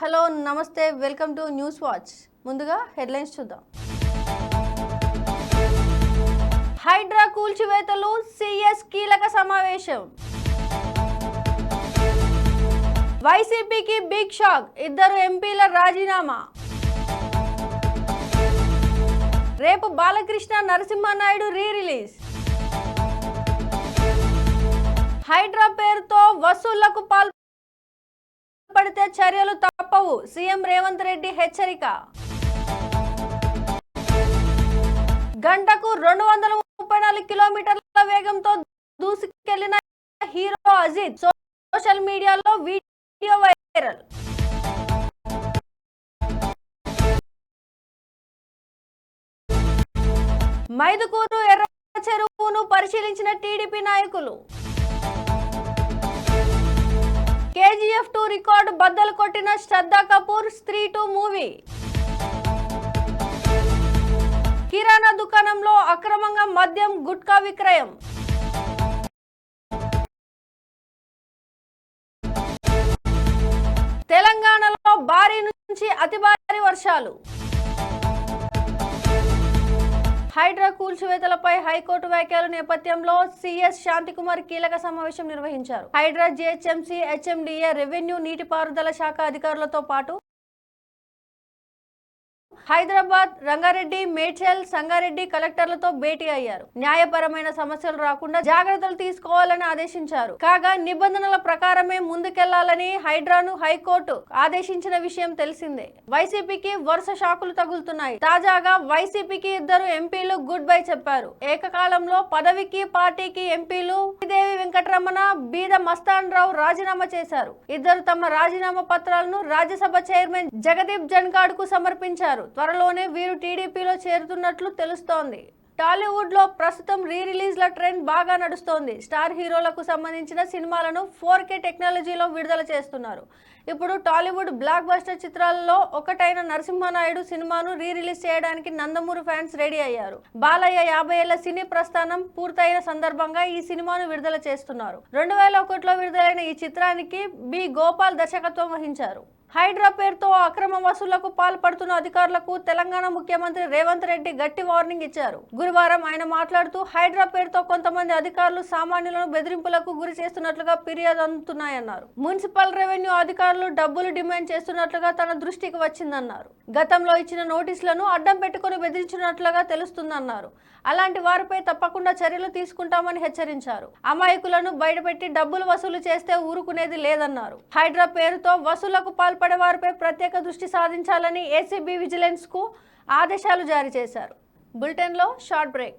Hello నమస్తే welcome to news watch. ముందుగా headlines చూద్దాం. హైడ్రా కూల్చివేతలు సిఎస్ కీలక సమావేశం. వైసీపీకి బిగ్ షాక్ ఇద్దరు ఎంపీల రాజీనామా. రేపు బాలకృష్ణ నరసింహనాయుడు రీ రిలీజ్ హైడ్రా పేరుతో వసూళ్ళకు పాల్పడితే చర్యలు తప్పవు. సీఎం రేవంత్ రెడ్డి హెచ్చరిక. గంటకు రెండు వందల ముప్పై నాలుగు కిలోమీటర్ల వేగంతో దూసుకెళ్ళిన హీరో అజిత్ సోషల్ మీడియాలో వీడియో వైరల్. మైదుకూరు ఎర్ర చెరువును పరిశీలించిన టీడీపీ నాయకులు. కేజీఎఫ్ టూ రికార్డు బద్దలు కొట్టిన శ్రద్ధా కపూర్ స్త్రీ టూ మూవీ. కిరాణా దుకాణంలో అక్రమంగా మద్యం గుట్కా విక్రయం. తెలంగాణలో భారీ నుంచి అతి భారీ వర్షాలు. హైడ్రా కూల్చివేతలపై హైకోర్టు వ్యాఖ్యల నేపథ్యంలో సిఎస్ శాంతికుమార్ కీలక సమావేశం నిర్వహించారు. హైడ్రా జిహెచ్ఎంసీ హెచ్ఎండిఏ రెవెన్యూ నీటిపారుదల శాఖ అధికారులతో పాటు హైదరాబాద్ రంగారెడ్డి మేడ్చల్ సంగారెడ్డి కలెక్టర్లతో భేటీ అయ్యారు. న్యాయపరమైన సమస్యలు రాకుండా జాగ్రత్తలు తీసుకోవాలని ఆదేశించారు. కాగా నిబంధనల ప్రకారమే ముందుకెళ్ళాలని హైడ్రాను హైకోర్టు ఆదేశించిన విషయం తెలిసిందే. వైసీపీకి వరుస షాకులు తగులుతున్నాయి. తాజాగా వైసీపీకి ఇద్దరు ఎంపీలు గుడ్ బై చెప్పారు. ఏకకాలంలో పదవికి పార్టీకి ఎంపీలు దేవి వెంకటరమణ బీద మస్తాన్ రావు రాజీనామా చేశారు. ఇద్దరు తమ రాజీనామా పత్రాలను రాజ్యసభ చైర్మన్ జగదీప్ జన్కాడ్కు సమర్పించారు. త్వరలోనే వీరు టీడీపీలో చేరుతున్నట్లు తెలుస్తోంది. టాలీవుడ్లో ప్రస్తుతం రీ రిలీజ్ల ట్రెండ్ బాగా నడుస్తోంది. స్టార్ హీరోలకు సంబంధించిన సినిమాలను ఫోర్ కే టెక్నాలజీలో విడుదల చేస్తున్నారు. ఇప్పుడు టాలీవుడ్ బ్లాక్ బస్టర్ చిత్రాలలో ఒకటైన నరసింహనాయుడు సినిమాను రీ రిలీజ్ చేయడానికి నందమూరి ఫ్యాన్స్ రెడీ అయ్యారు. బాలయ్య యాభై ఏళ్ళ సినీ ప్రస్థానం పూర్తయిన సందర్భంగా ఈ సినిమాను విడుదల చేస్తున్నారు. రెండు వేల ఒకటిలో విడుదలైన ఈ చిత్రానికి బి గోపాల్ దర్శకత్వం వహించారు. హైడ్రా పేరుతో అక్రమ వసూళ్ళకు పాల్పడుతున్న అధికారులకు తెలంగాణ ముఖ్యమంత్రి రేవంత్ రెడ్డి గట్టి వార్నింగ్ ఇచ్చారు. గురువారం ఆయన మాట్లాడుతూ హైడ్రా పేరుతో కొంతమంది అధికారులు సామాన్యులను బెదిరింపులకు గురి చేస్తున్నట్లుగా ఫిర్యాదు అందుతున్నాయన్నారు. మున్సిపల్ రెవెన్యూ అధికారులు డబ్బులు డిమాండ్ చేస్తున్నట్లుగా తన దృష్టికి వచ్చిందన్నారు. గతంలో ఇచ్చిన నోటీసులను అడ్డం పెట్టుకుని బెదిరించినట్లుగా తెలుస్తుందన్నారు. అలాంటి వారిపై తప్పకుండా చర్యలు తీసుకుంటామని హెచ్చరించారు. అమాయకులను బయటపెట్టి డబ్బులు వసూలు చేస్తే ఊరుకునేది లేదన్నారు. హైడ్రా పేరుతో వసూళ్ళకు పాల్పడే వారిపై ప్రత్యేక దృష్టి సాధించాలని ఏసీబీ విజిలెన్స్కు ఆదేశాలు జారీ చేశారు. బులెటిన్లో short break.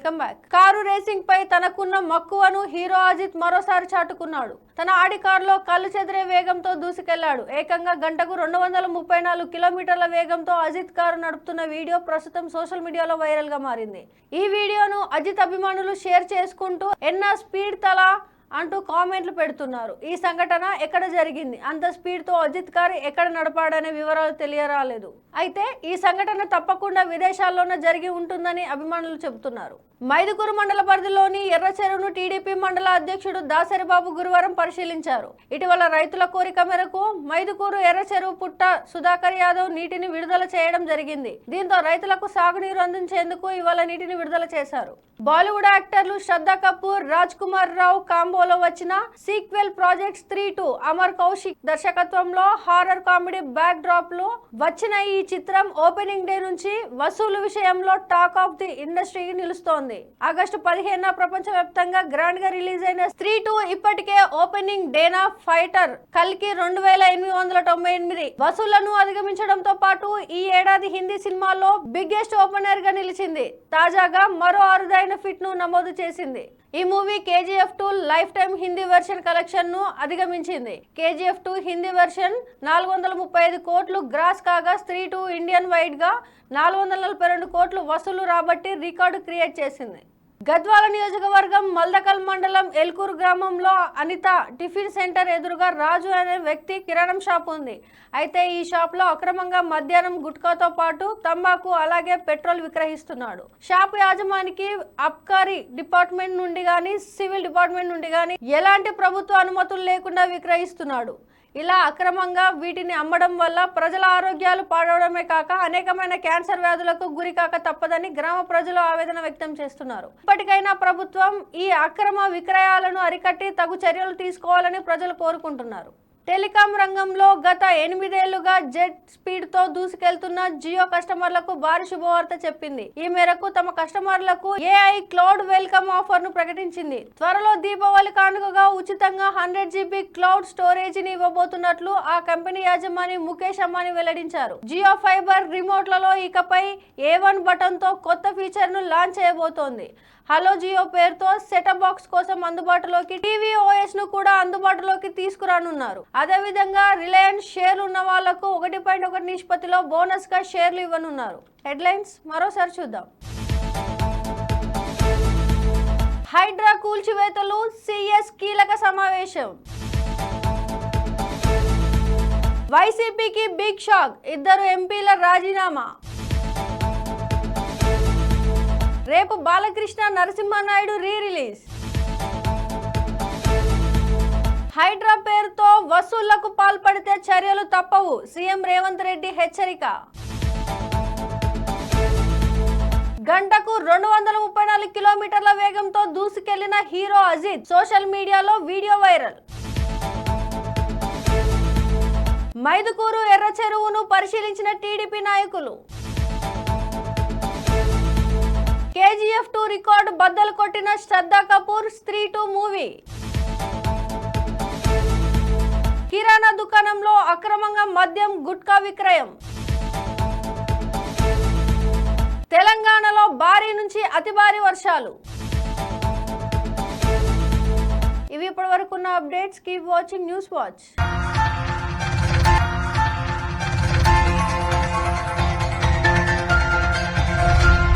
Welcome back car racing పై తనకున్న మక్కువను హీరో అజిత్ మరోసారి చాటుకున్నాడు. తన ఆడి కారులో కళ్ళు చెదిరే వేగంతో దూసుకెళ్ళాడు. ఏకంగా గంటకు రెండు వందల ముప్పై నాలుగు కిలోమీటర్ల వేగంతో అజిత్ కారు నడుపుతున్న వీడియో ప్రస్తుతం సోషల్ మీడియాలో వైరల్గా మారింది. ఈ వీడియోను అజిత్ అభిమానులు షేర్ చేసుకుంటూ ఎన్న స్పీడ్ తలా అంటూ కామెంట్లు పెడుతున్నారు. ఈ సంఘటన ఎక్కడ జరిగింది? అంత స్పీడ్తో అజిత్ కార్ ఎక్కడ నడపాడనే వివరాలు తెలియరాలేదు. అయితే ఈ సంఘటన తప్పకుండా విదేశాల్లోనే జరిగి ఉంటుందని అభిమానులు చెబుతున్నారు. మైదుకూరు మండల పరిధిలోని ఎర్రచెరువును టీడీపీ మండల అధ్యక్షుడు దాసరిబాబు గురువారం పరిశీలించారు. ఇటీవల రైతుల కోరిక మేరకు మైదుకూరు ఎర్రచెరువు పుట్ట సుధాకర్ యాదవ్ నీటిని విడుదల చేయడం జరిగింది. దీంతో రైతులకు సాగునీరు అందించేందుకు ఇవాళ నీటిని విడుదల చేశారు. బాలీవుడ్ యాక్టర్లు శ్రద్ధా కపూర్ రాజ్ కుమార్ రావు కాంబో కాంబోలో వచ్చిన sequel projects Stree two Amar Kaushik దర్శకత్వంలో హారర్ కామెడీ బ్యాక్ డ్రాప్లో వచ్చిన ఈ చిత్రం ఓపెనింగ్ డే నుంచి వసూలు విషయంలో టాక్ ఆఫ్ ది ఇండస్ట్రీ నిలుస్తోంది. ఆగస్టు పదిహేను ప్రపంచ వ్యాప్తంగా గ్రాండ్గా రిలీజ్ అయిన త్రీ టూ ఇప్పటికే ఓపెనింగ్ డేనా ఫైటర్ కల్కి రెండు వేల ఎనిమిది వందల తొంభై ఎనిమిది వసూళ్ళను అధిగమించడంతో పాటు ఈ ఏడాది హిందీ సినిమాల్లో బిగ్గెస్ట్ ఓపెనర్గా నిలిచింది. తాజాగా మరో అరుదైన ఫిట్ను నమోదు చేసింది. ఈ movie KGF two lifetime Hindi version కలెక్షన్ను అధిగమించింది. కేజీఎఫ్ టూ హిందీ వెర్షన్ నాలుగు వందల ముప్పై ఐదు కోట్లు గ్రాస్ కాగా స్త్రీ టూ ఇండియన్ వైడ్గా నాలుగు వందల నలభై రెండు కోట్లు వసూలు రాబట్టి రికార్డు క్రియేట్ చేసింది. గద్వాల నియోజకవర్గం మల్దకల్ మండలం ఎల్కూరు గ్రామంలో అనిత టిఫిన్ సెంటర్ ఎదురుగా రాజు అనే వ్యక్తి కిరాణం షాప్ ఉంది. అయితే ఈ షాప్లో అక్రమంగా మధ్యాహ్నం గుట్కాతో పాటు తంబాకు అలాగే పెట్రోల్ విక్రయిస్తున్నాడు. షాప్ యాజమానికి అబ్కారీ డిపార్ట్మెంట్ నుండి గాని సివిల్ డిపార్ట్మెంట్ నుండి గాని ఎలాంటి ప్రభుత్వ అనుమతులు లేకుండా విక్రయిస్తున్నాడు. ఇలా అక్రమంగా వీటిని అమ్మడం వల్ల ప్రజల ఆరోగ్యాలు పాడవడమే కాక అనేకమైన క్యాన్సర్ వ్యాధులకు గురి కాక తప్పదని గ్రామ ప్రజలు ఆవేదన వ్యక్తం చేస్తున్నారు. ఇప్పటికైనా ప్రభుత్వం ఈ అక్రమ విక్రయాలను అరికట్టి తగు చర్యలు తీసుకోవాలని ప్రజలు కోరుకుంటున్నారు. టెలికాం రంగంలో గత ఎనిమిదేళ్ళుగా జెట్ స్పీడ్తో దూసుకెళ్తున్న జియో కస్టమర్లకు భారీ శుభవార్త చెప్పింది. ఈ మేరకు తమ కస్టమర్లకు ఏఐ క్లౌడ్ వెల్కమ్ ఆఫర్ను ప్రకటించింది. త్వరలో దీపావళి కానుకగా ఉచితంగా హండ్రెడ్ జీబీ క్లౌడ్ స్టోరేజ్ని ఇవ్వబోతున్నట్లు ఆ కంపెనీ యాజమాని ముఖేష్ అంబానీ వెల్లడించారు. జియో ఫైబర్ రిమోట్లలో ఇకపై ఏ వన్ బటన్తో కొత్త ఫీచర్ను లాంచ్ చేయబోతోంది. హలో జియో పేరుతో సెటప్ బాక్స్ కోసం అందుబాటులోకి టీవీ ఓఎస్ను కూడా అందుబాటులోకి తీసుకురానున్నారు. అదేవిధంగా రిలయన్స్ షేర్లు ఉన్న వాళ్ళకు ఒకటి పాయింట్ ఒకటి నిష్పత్తిలో బోనస్గా షేర్లు ఇవ్వనున్నారు. హెడ్లైన్స్ మరోసారి చూద్దాం. హైడ్రా కూల్చివేతలు సిఎస్ కీలక సమావేశం. వైసీపీకి బిగ్ షాక్ ఇద్దరు ఎంపీల రాజీనామా. రేపు బాలకృష్ణ నరసింహనాయుడు రీ రిలీజ్ హైడ్రా పేరుతో వసూళ్ళకు పాల్పడితే చర్యలు తప్పవు. సీఎం రేవంత్ రెడ్డి హెచ్చరిక. గంటకు రెండు వందల ముప్పై నాలుగు కిలోమీటర్ల వేగంతో దూసుకెళ్ళిన హీరో అజిత్ సోషల్ మీడియాలో వీడియో వైరల్. మైదుకూరు ఎర్ర చెరువును పరిశీలించిన టీడీపీ నాయకులు. కేజీఎఫ్ టూ రికార్డు బద్దలు కొట్టిన శ్రద్ధా కపూర్ స్త్రీ టూ మూవీ. కిరాణా దుకాణంలో అక్రమంగా మద్యం గుట్కా విక్రయం. తెలంగాణలో భారీ నుంచి అతి భారీ వర్షాలు. ఇవి ఇప్పటి వరకు ఉన్న updates. Keep watching news watch.